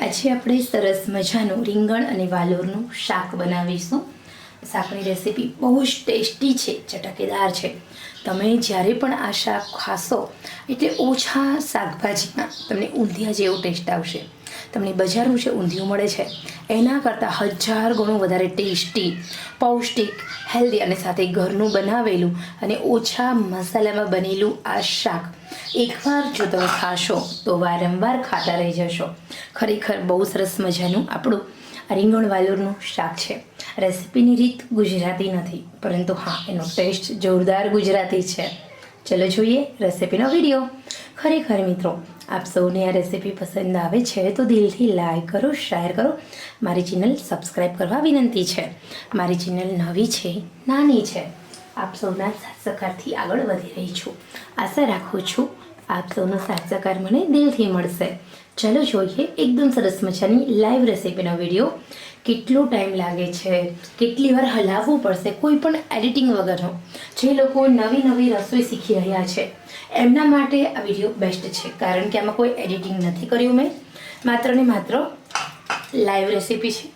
આજે આપણે સરસ મજાનું રીંગણ અને વાલોરનું શાક બનાવીશું. શાકની રેસીપી બહુ જ ટેસ્ટી છે, ચટકેદાર છે. તમે જ્યારે પણ આ શાક ખાશો, એટલે ઓછા શાકભાજીમાં તમને ઊંધિયા જેવો ટેસ્ટ આવશે. તમને બજારનું જે ઊંધિયું મળે છે. એના કરતાં હજાર ગણું વધારે ટેસ્ટી, પૌષ્ટિક, હેલ્ધી અને સાથે ઘરનું બનાવેલું અને ઓછા મસાલામાં બનેલું આ શાક. એકવાર જો તમે ખાશો તો વારંવાર ખાતા રહી જશો. ખરેખર બહુ સરસ મજાનું આપણું રીંગણ વાલોરનું શાક છે. રેસિપીની રીત ગુજરાતી નથી, પરંતુ હા, એનો ટેસ્ટ જોરદાર ગુજરાતી છે. ચલો જોઈએ રેસિપીનો વીડિયો. ખરેખર મિત્રો આપ સૌને આ રેસીપી પસંદ આવે છે, તો દિલથી લાઈક કરો શેર કરો. મારી ચેનલ સબસ્ક્રાઈબ કરવા વિનંતી છે. મારી ચેનલ નવી છે, નાની છે, આપ સૌના સાથ સહકારથી આગળ વધી રહી છું. આશા રાખું છું આપ સૌનો સાથ સહકાર મને દિલથી મળશે. ચલો જોઈએ એકદમ સરસ મજાની લાઈવ રેસીપીનો વીડિયો કેટલો ટાઈમ લાગે છે, કેટલી વાર હલાવવું પડશે, કોઈ પણ એડિટિંગ વગરનો. જે લોકો નવી નવી રસોઈ શીખી રહ્યા છે, એમના માટે આ વીડિયો બેસ્ટ છે. કારણ કે આમાં કોઈ એડિટિંગ નથી કર્યું મેં. માત્ર ને માત્ર લાઈવ રેસીપી છે.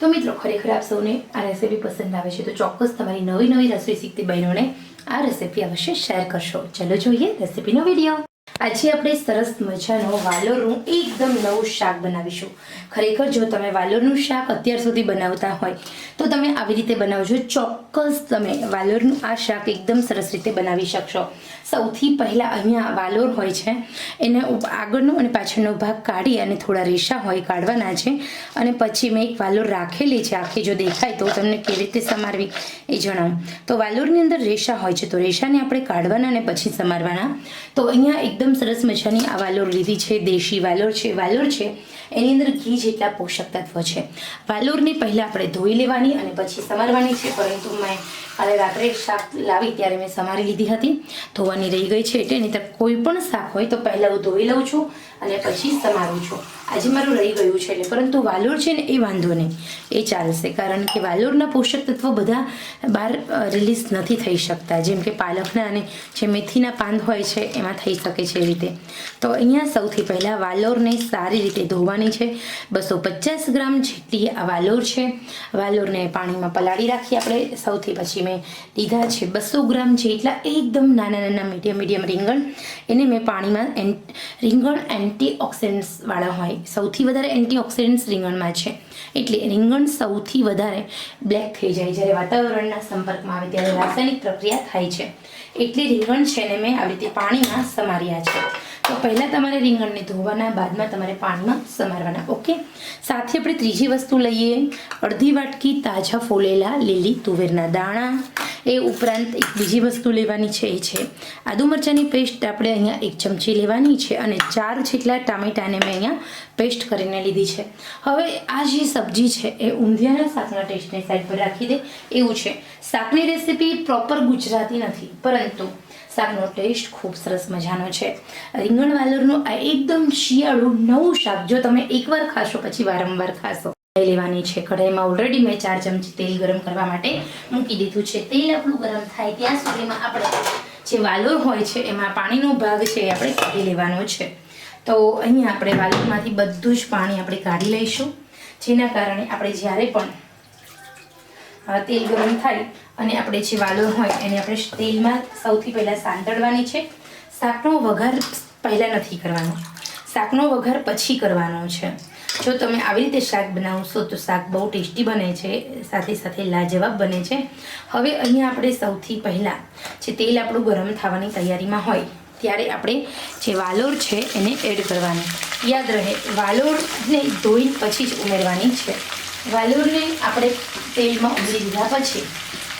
તો મિત્રો, ખરેખર આપ સૌને આ રેસીપી પસંદ આવે છે, તો ચોક્કસ તમારી નવી નવી રસોઈ શીખતી બહેનોને આ રેસીપી અવશ્ય શેર કરશો. ચલો જોઈએ રેસીપીનો વીડિયો આજે આપણે સરસ મજાનો વાલોરનું એકદમ નવું શાક બનાવીશું. ખરેખર જો તમે વાલોરનું શાક અત્યાર સુધી બનાવતા હોય, તો તમે આવી રીતે બનાવજો. ચોક્કસ તમે વાલોરનું આ શાક એકદમ સરસ રીતે બનાવી શકશો. સૌથી પહેલાં અહીંયા વાલોર હોય છે, એને આગળનો અને પાછળનો ભાગ કાઢી અને થોડા રેશા હોય કાઢવાના છે. અને પછી મેં એક વાલોર રાખેલી છે, આખી જો દેખાય તો તમને કેવી રીતે સમારવી એ જણાવું. તો વાલોરની અંદર રેશા હોય છે, તો રેશાને આપણે કાઢવાના અને પછી સમારવાના. તો અહીંયા એકદમ સરસ મજાની આ વાલોર લીધી છે, દેશી વાલોર છે વાલોર છે. એની અંદર ઘી જેટલા પોષક તત્વ છે. વાલોરને પહેલાં આપણે ધોઈ લેવાની અને પછી સમારવાની છે, પરંતુ મેં કાલે રાત્રે શાક લાવી ત્યારે મેં સમારી લીધી હતી. ધોવાની રહી ગઈ છે એટલે નહીં કોઈ પણ શાક હોય તો પહેલાં હું ધોઈ લઉં છું અને પછી સમારું છું. આજે મારું રહી ગયું છે એટલે પરંતુ વાલોર છે ને એ વાંધો નહીં. એ ચાલશે કારણ કે વાલોરના પોષક તત્વો બધા બહાર રિલીઝ નથી થઈ શકતા. જેમ કે પાલકના અને જે મેથીના પાન હોય છે એમાં થઈ શકે છે એ રીતે. તો અહીંયા સૌથી પહેલાં વાલોરને સારી રીતે ધોવાની છે. બસો પચાસ ગ્રામ જેટલી આ વાલોર છે. વાલોરને પાણીમાં પલાળી રાખી આપણે. સૌથી પછી મેં લીધા છે બસો ગ્રામ જેટલા એકદમ નાના નાના મીડિયમ મીડિયમ રીંગણ. એને મેં પાણીમાં એન, રીંગણ એન્ટી વાળા હોય. સૌથી વધારે એન્ટીઓક્સિડન્ટ્સ રીંગણમાં છે. એટલે રીંગણ સૌથી વધારે બ્લેક થઈ જાય જ્યારે વાતાવરણના સંપર્કમાં આવે ત્યારે રાસાયણિક પ્રક્રિયા થાય છે. એટલે રીંગણ છે ને મેં આવી રીતે પાણીમાં સમાર્યા છે. તો પહેલાં તમારે રીંગણને ધોવાના, બાદમાં તમારે પાણીમાં સમારવાના. ઓકે? સાથે આપણે ત્રીજી વસ્તુ લઈએ. અડધી વાટકી તાજા ફોલેલા લીલી તુવેરના દાણા. એ ઉપરાંત એક બીજી વસ્તુ લેવાની છે એ છે, આદુ મરચાંની પેસ્ટ આપણે અહીંયા એક ચમચી લેવાની છે અને ચાર જેટલા ટામેટાને મેં અહીંયા પેસ્ટ કરીને લીધી છે. હવે આ જે સબ્જી છે એ ઊંધિયાના શાકના ટેસ્ટને સાઈડ પર રાખી દે. એવું છે. શાકની રેસીપી પ્રોપર ગુજરાતી નથી, પરંતુ શાકનો ટેસ્ટ ખૂબ સરસ મજાનો છે. રીંગણ વાલરનું આ એકદમ શિયાળું નવું શાક, જો તમે એકવાર ખાશો પછી વારંવાર ખાશો. લઈ લેવાની છે. કઢાઈમાં ઓલરેડી મેં ચાર ચમચી તેલ ગરમ કરવા માટે મૂકી દીધું છે. તેલ આપણું ગરમ થાય ત્યાં સુધીમાં આપણે જે વાલોર હોય છે, એમાં પાણીનો ભાગ છે એ આપણે કાઢી લેવાનો છે. તો અહીંયા આપણે વાલોરમાંથી બધું જ પાણી આપણે કાઢી લઈશું. જેના કારણે આપણે જ્યારે પણ તેલ ગરમ થાય અને આપણે જે વાલોર હોય એને આપણે તેલમાં સૌથી પહેલાં સાંતળવાની છે. શાકનો વઘાર પહેલાં નથી કરવાનો. શાકનો વઘાર પછી કરવાનો છે. જો તમે આવી રીતે શાક બનાવશો તો શાક બહુ ટેસ્ટી બને છે, સાથે સાથે લાજવાબ બને છે. હવે અહીંયા આપણે સૌથી પહેલાં જે તેલ આપણું ગરમ થવાની તૈયારીમાં હોય, ત્યારે આપણે જે વાલોર છે એને એડ કરવાની. યાદ રહે વાલોરને ધોઈ પછી જ ઉમેરવાની છે. વાલોરને આપણે તેલમાં ઉમેરી દીધા પછી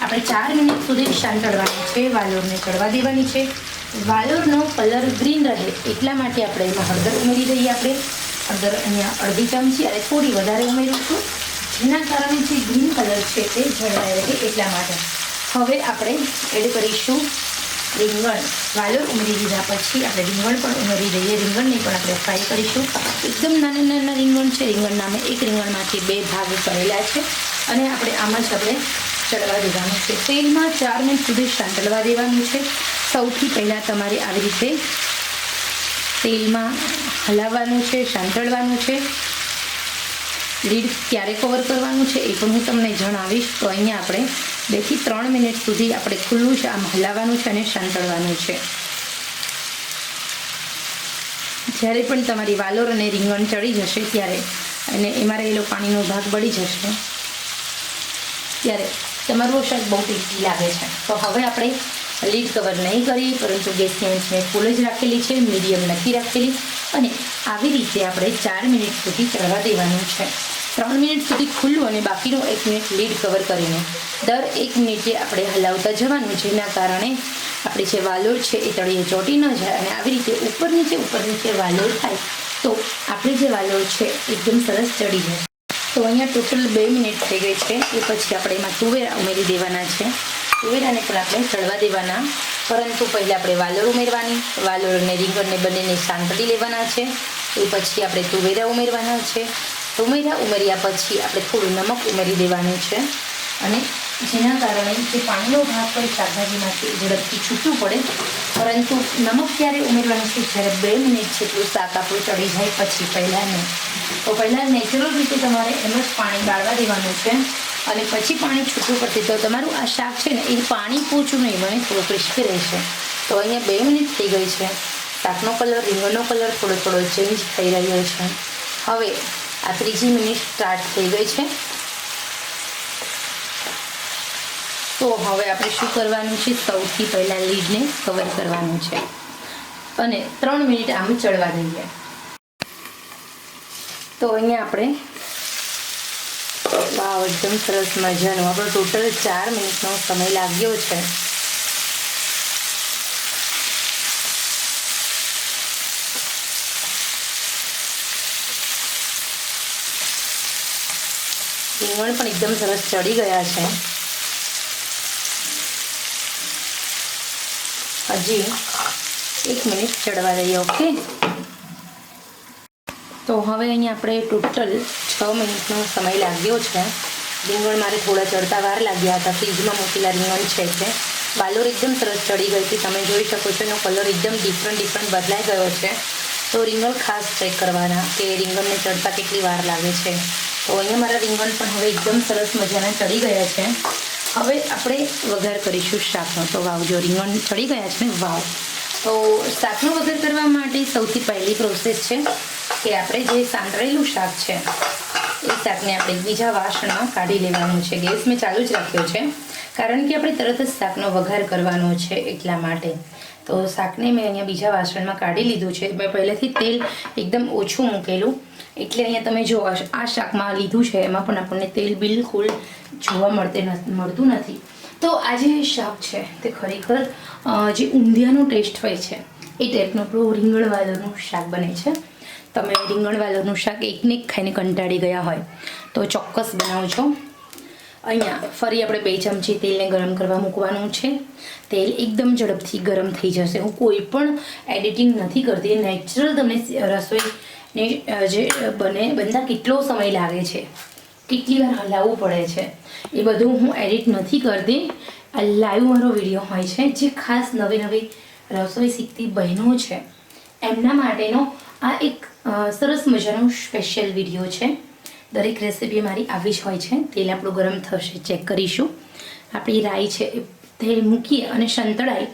આપણે ચાર મિનિટ સુધી શાંતળવાની છે. વાલોરને ચડવા દેવાની છે. વાલોરનો કલર ગ્રીન રહે એટલા માટે આપણે એમાં હળદર ઉમેરી દઈએ આપણે. હળદર અહીંયા અડધી ચમચી અને થોડી વધારે ઉમેરીશું જેના કારણે જે ગ્રીન કલર છે તે જળવાઈ રહે એટલા માટે. હવે આપણે એડ કરીશું રીંગણ. વાલોર ઉમેરી દીધા પછી આપણે રીંગણ પણ ઉમેરી દઈએ. રીંગણને પણ આપણે ફ્રાય કરીશું. એકદમ નાના નાના રીંગણ છે. રીંગણના મેં એક રીંગણમાંથી બે ભાગ કરેલા છે. અને આપણે આમાં જ આપણે ચડવા દેવાનું છે. તેલમાં ચાર મિનિટ સુધી સાંતળવા દેવાનું છે. સૌથી પહેલાં તમારે આવી રીતે તેલમાં હલાવવાનું છે, સાંતળવાનું છે. લીડ ક્યારે કવર કરવાનું છે એ પણ હું તમને જણાવીશ. તો અહીંયા આપણે બેથી ત્રણ મિનિટ સુધી આપણે ખુલ્લું છે આમ હલાવવાનું છે અને સાંતળવાનું છે. જ્યારે પણ તમારી વાલોર અને રીંગણ ચડી જશે ત્યારે અને એમાં રહેલો પાણીનો ભાગ બળી જશે, ત્યારે તમારું શાક બહુ ટેસ્ટી લાગે છે. તો હવે આપણે લીડ કવર નહીં કરી, પરંતુ ગેસની મેં ફૂલ જ રાખેલી છે મીડિયમ નથી રાખેલી અને આવી રીતે આપણે ચાર મિનિટ સુધી ચડવા દેવાનું છે. ત્રણ મિનિટ સુધી ખુલ્લું અને બાકીનું એક મિનિટ લીડ કવર કરીને દર એક મિનિટે આપણે હલાવતા જવાનું જેના કારણે આપણી જે વાલોળ છે એ તળીએ ચોંટી ન જાય અને આવી રીતે ઉપર નીચે ઉપર નીચે વાલોળ થાય તો આપણી જે વાલોળ છે એકદમ સરસ ચડી જાય. તો અહીંયા ટોટલ બે મિનિટ થઈ ગઈ છે. એ પછી આપણે એમાં તુવેરા ઉમેરી દેવાના છે. તુવેરાને પણ આપણે ચડવા દેવાના. પરંતુ પહેલાં આપણે વાલોળ ઉમેરવાની. વાલોળ અને રીંગણને બંનેને સાંતળી લેવાના છે. એ પછી આપણે તુવેરા ઉમેરવાના છે. તુવેરા ઉમેર્યા પછી આપણે થોડું નમક ઉમેરી દેવાનું છે. અને જેના કારણે જે પાણીનો ભાગ પણ શાકભાજીમાંથી ઝડપથી છૂટવું પડે. પરંતુ નમક ક્યારે ઉમેરવાનું છે? જ્યારે બે મિનિટ જેટલું શાક આપણું ચડી જાય પછી પહેલાં નહીં તો પહેલાં નેચરલ રીતે તમારે એમ જ પાણી ગાળવા દેવાનું છે. અને પછી પાણી છૂટું પડશે. તો તમારું આ શાક છે ને, એ પાણી પૂછું નહીં, મને થોડું ક્રિસ્પી રહેશે. તો અહીંયા બે મિનિટ થઈ ગઈ છે. શાકનો કલર, રીંગણનો કલર થોડો થોડો ચેન્જ થઈ રહ્યો છે. હવે આ ત્રીજી મિનિટ સ્ટાર્ટ થઈ ગઈ છે. તો હવે આપણે શું કરવાનું છે? સૌથી પહેલાં લીડને કવર કરવાનું છે. અને ત્રણ મિનિટ આમ ચડવા દઈએ. તો અહીંયા આપણે વાવ એકદમ સરસ મજાનું. આપણો ટોટલ ચાર મિનિટનો સમય લાગ્યો છે. રીંગણ પણ એકદમ સરસ ચડી ગયા છે. હજી એક મિનિટ ચડવા દઈએ, ઓકે? તો હવે અહીંયા આપણે ટોટલ છ મિનિટનો સમય લાગ્યો છે. રીંગણ મારે થોડા ચડતા વાર લાગ્યા હતા. ફ્રીજમાં મૂકેલા રીંગણ છે કે વાલોર એકદમ સરસ ચડી ગઈ હતી. તમે જોઈ શકો છો એનો કલર એકદમ ડિફરન્ટ ડિફરન્ટ બદલાઈ ગયો છે. તો રીંગણ ખાસ ચેક કરવાના કે રીંગણને ચડતા કેટલી વાર લાગે છે. તો અહીંયા મારા રીંગણ પણ હવે એકદમ સરસ મજાના ચડી ગયા છે. હવે આપણે વઘાર કરીશું શાકનો. તો વાવ, જો રીંગણ ચડી ગયા છે ને, વાવ. તો શાકનો વઘાર કરવા માટે સૌથી પહેલી પ્રોસેસ છે કે આપણે જે સાંતળેલું શાક છે, એ શાકને આપણે બીજા વાસણમાં કાઢી લેવાનું છે. ગેસ મેં ચાલુ જ રાખ્યો છે. કારણ કે આપણે તરત જ શાકનો વઘાર કરવાનો છે એટલા માટે. તો શાકને મેં અહીંયા બીજા વાસણમાં કાઢી લીધું છે. મેં પહેલેથી તેલ એકદમ ઓછું મૂકેલું. એટલે અહીંયા તમે જો આ શાકમાં લીધું છે, એમાં પણ આપણને તેલ બિલકુલ જોવા મળતે મળતું નથી. તો આ જે શાક છે, તે ખરેખર જે ઊંધિયાનો ટેસ્ટ હોય છે, એ ટાઈપનું આપણું રીંગણવાલોનું શાક બને છે. તમે રીંગણવાલોનું શાક એકને એક ખાઈને કંટાળી ગયા હોય, તો ચોક્કસ બનાવજો. અહીંયા ફરી આપણે બે ચમચી તેલને ગરમ કરવા મૂકવાનું છે. તેલ એકદમ ઝડપથી ગરમ થઈ જશે. હું કોઈ પણ એડિટિંગ નથી કરતી. નેચરલ તમને રસોઈને જે બને, બનતા કેટલો સમય લાગે છે. કેટલી વાર હલાવવું પડે છે. એ બધું હું એડિટ નથી કરતી. આ લાઈવ મારો વીડિયો હોય છે, જે ખાસ નવી નવી રસોઈ શીખતી બહેનો છે. એમના માટેનો આ એક સરસ મજાનો સ્પેશિયલ વીડિયો છે. દરેક રેસીપી મારી આવી જ હોય છે. તેલ આપણું ગરમ થશે ચેક કરીશું. આપણી રાઈ છે એ તેલ મૂકીએ અને સંતળાય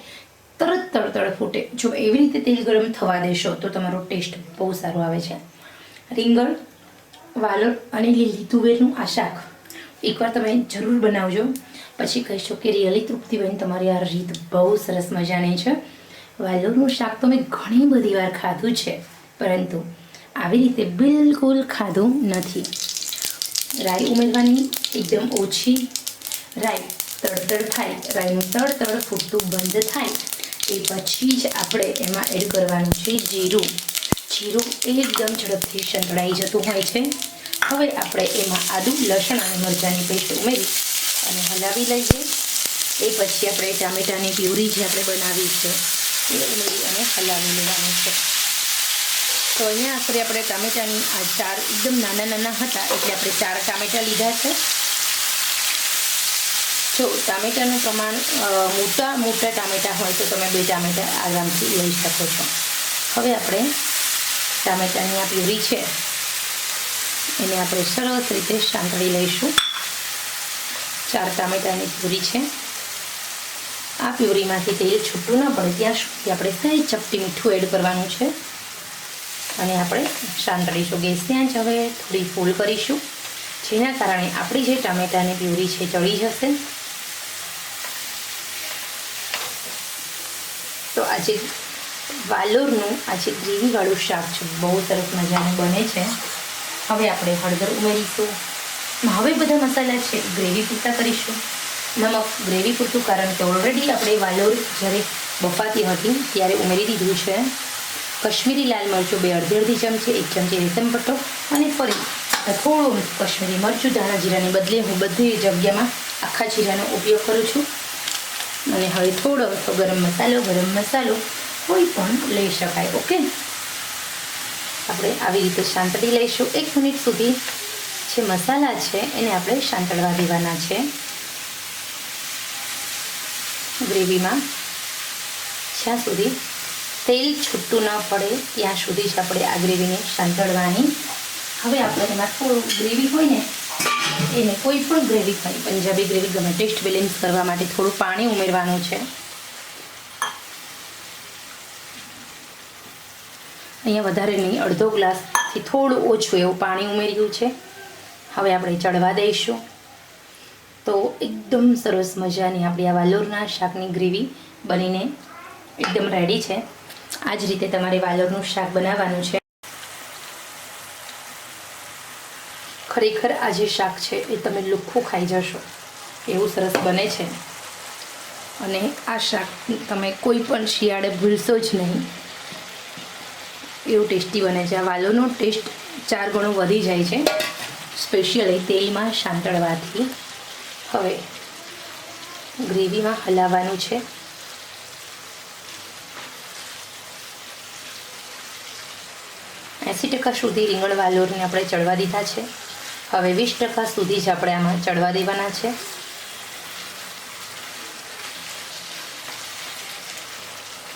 તરત તળતળ ફૂટે. જો એવી રીતે તેલ ગરમ થવા દેશો, તો તમારો ટેસ્ટ બહુ સારો આવે છે. રીંગણ, વાલર અને લીલી તુવેરનું આ શાક એકવાર તમે જરૂર બનાવજો. પછી કહીશો કે રિયલી તૃપ્તિબેન, તમારી આ રીત બહુ સરસ મજાની છે. વાલોળનું શાક તો મેં ઘણી બધી વાર ખાધું છે. પરંતુ આવી રીતે બિલકુલ ખાધું નથી. રાઈ ઉમેરવાની એકદમ ઓછી રાઈ તડતડ થાય, રાઈનું તડતડ ફૂટતું બંધ થાય, એ પછી જ આપણે એમાં એડ કરવાનું છે જીરું. જીરું એકદમ ઝડપથી સંતળાઈ જતું હોય છે. હવે આપણે એમાં આદુ, લસણ અને મરચાંની પેસ્ટ ઉમેરી અને હલાવી લઈએ. એ પછી આપણે ટામેટાની પ્યુરી જે આપણે બનાવી છે, એ ઉમેરી અને હલાવી લેવાનું છે. તો અહીંયા આખરે આપણે ટામેટાની આ ચાર એકદમ નાના નાના હતા એટલે આપણે ચાર ટામેટા લીધા છે. જો ટામેટાનું પ્રમાણ મોટા મોટા ટામેટા હોય તો તમે બે ટામેટા આરામથી લઈ શકો છો. હવે આપણે ટામેટાની આ પ્યુરી છે, એને આપણે સરસ રીતે સાંકળી લઈશું. ચાર ટામેટાની પ્યુરી છે. આ પ્યુરીમાંથી તેલ છૂટું ન પડે, ત્યાં સુધી આપણે સહેજ ચપટી મીઠું એડ કરવાનું છે? અને આપણે સાંતળીશું ગેસની આંચ હવે થોડી ફૂલ કરીશું. જેના કારણે આપણી જે ટામેટાની પ્યુરી છે ચડી જશે. તો આજે વાલોરનું આજે ગ્રેવીવાળું શાક છે, બહુ સરસ મજાનું બને છે. હવે આપણે હળદર ઉમેરીશું. હવે બધા મસાલા છે, ગ્રેવી પૂરતા કરીશું. નમક ગ્રેવી પૂરતું કારણ કે ઓલરેડી આપણે વાલોર જ્યારે બફાતી હતી, ત્યારે ઉમેરી દીધું છે. કશ્મીરી લાલ મરચું બે અડધી અડધી ચમચી, એક ચમચી રેશમ પટ્ટો અને ફરી થોડું કશ્મીરી મરચું ધાણા જીરાની બદલે હું બધી જગ્યામાં આખા જીરાનો ઉપયોગ કરું છું. અને હવે થોડો તો ગરમ મસાલો ગરમ મસાલો કોઈ પણ લઈ શકાય, ઓકે? આપણે આવી રીતે શાંતળી લઈશું. એક મિનિટ સુધી જે મસાલા છે એને આપણે શાંતળવા દેવાના છે. ગ્રેવીમાં જ્યાં સુધી તેલ છૂટું ન પડે, ત્યાં સુધી જ આપણે આ ગ્રેવીને સાંતળવાની. હવે આપણે એમાં થોડું ગ્રેવી હોય ને, એને કોઈ પણ ગ્રેવી હોય પંજાબી ગ્રેવી ગમે ટેસ્ટ બેલેન્સ કરવા માટે થોડું પાણી ઉમેરવાનું છે. અહીંયા વધારે નહીં, અડધો ગ્લાસથી થોડું ઓછું એવું પાણી ઉમેર્યું છે. હવે આપણે ચડવા દઈશું. તો એકદમ સરસ મજાની આપણી આ વાલોરના શાકની ગ્રેવી બનીને એકદમ રેડી છે. આ જ રીતે તમારે વાલોરનું શાક બનાવવાનું છે. ખરેખર આ જે શાક છે એ તમે લુખ્ખું ખાઈ જશો. એવું સરસ બને છે. અને આ શાક તમે કોઈ પણ શિયાળે ભૂલશો જ નહીં. એવું ટેસ્ટી બને છે. આ વાલોનો ટેસ્ટ ચાર ગણો વધી જાય છે. સ્પેશિયલી તેલમાં સાંતળવાથી. હવે ગ્રેવીમાં હલાવવાનું છે. એંસી ટકા સુધી રીંગણ લોરને આપણે ચડવા દીધા છે. હવે વીસ ટકા સુધી જ આપણે આમાં ચડવા દેવાના છે.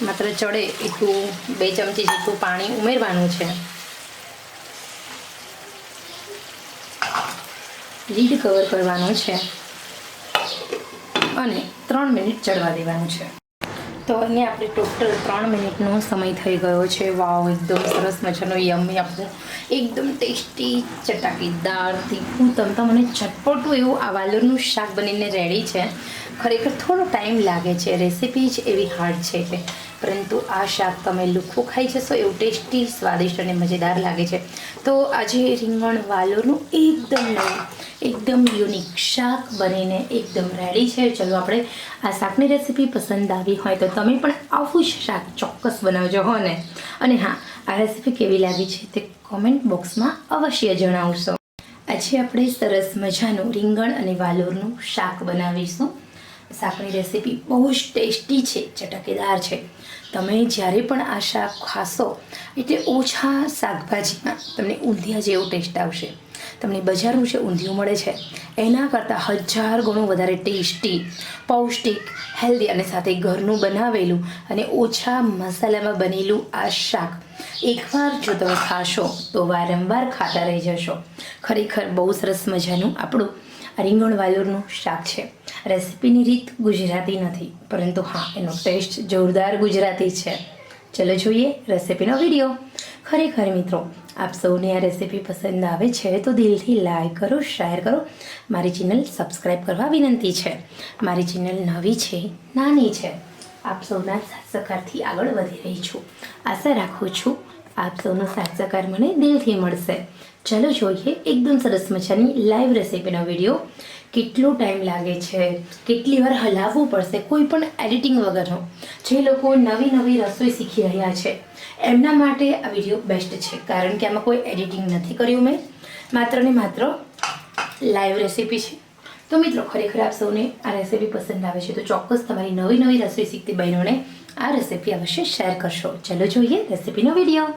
માત્ર ચડે એટલું બે ચમચી જેટલું પાણી ઉમેરવાનું છે. લીડ કવર કરવાનું છે. અને ત્રણ મિનિટ ચડવા દેવાનું છે. તો અહીંયા આપણે ટોટલ ત્રણ મિનિટનો સમય થઈ ગયો છે. વાવ, એકદમ સરસ મજાનો યમ્મી આપણું. એકદમ ટેસ્ટી ચટાકેદાર, તીખું તમ તમને ચટપટું એવું આ વાલરનું શાક બનીને રેડી છે. ખરેખર થોડો ટાઈમ લાગે છે. રેસીપી જ એવી હાર્ડ છે એટલે. પરંતુ આ શાક તમે લુખ્ખું ખાઈ જશો, એવું ટેસ્ટી સ્વાદિષ્ટ અને મજેદાર લાગે છે. તો આજે રીંગણ વાલોનું એકદમ એકદમ યુનિક શાક બનીને એકદમ રેડી છે. ચલો આપણે આ શાકની રેસીપી પસંદ આવી હોય તો તમે પણ આવું જ શાક ચોક્કસ બનાવજો, હો ને? અને હા, આ રેસીપી કેવી લાગી છે તે કોમેન્ટ બોક્સમાં અવશ્ય જણાવશો. આજે આપણે સરસ મજાનું રીંગણ અને વાલોરનું શાક બનાવીશું. શાકની રેસીપી બહુ જ ટેસ્ટી છે, ચટકેદાર છે. તમે જ્યારે પણ આ શાક ખાશો, એટલે ઓછા શાકભાજીમાં તમને ઊંધિયા જેવો ટેસ્ટ આવશે. તમને બજારનું જે ઊંધિયું મળે છે. એના કરતાં હજાર ગણું વધારે ટેસ્ટી પૌષ્ટિક હેલ્ધી અને સાથે ઘરનું બનાવેલું અને ઓછા મસાલામાં બનેલું આ શાક. એકવાર જો તમે ખાશો, તો વારંવાર ખાતા રહી જશો. ખરેખર બહુ સરસ મજાનું આપણું રીંગણ વાલોરનું શાક છે. રેસીપીની રીત ગુજરાતી નથી, પરંતુ હા, એનો ટેસ્ટ જોરદાર ગુજરાતી છે. ચલો જોઈએ રેસિપીનો વીડિયો ખરેખર મિત્રો, આપ સૌને આ રેસીપી પસંદ આવે છે તો દિલથી લાઈક કરો શેર કરો. મારી ચેનલ સબસ્ક્રાઈબ કરવા વિનંતી છે. મારી ચેનલ નવી છે, નાની છે, આપ સૌના સાથ સહકારથી આગળ વધી રહી છું. આશા રાખું છું, આપ સૌનો સાથ સહકાર મને દિલથી મળશે. ચલો જોઈએ એકદમ સરસ મજાની લાઈવ રેસીપીનો વીડિયો કેટલો ટાઈમ લાગે છે? કેટલી વાર હલાવવું પડશે? કોઈ પણ એડિટિંગ વગરનો. જે લોકો નવી નવી રસોઈ શીખી રહ્યા છે, એમના માટે આ વીડિયો બેસ્ટ છે. કારણ કે આમાં કોઈ એડિટિંગ નથી કર્યું મેં. માત્ર ને માત્ર લાઈવ રેસીપી છે. તો મિત્રો, ખરેખર આપ સૌને આ રેસીપી પસંદ આવે છે, તો ચોક્કસ તમારી નવી નવી રસોઈ શીખતી બહેનોને આ રેસીપી અવશ્ય શેર કરશો. ચલો જોઈએ રેસીપીનો વીડિયો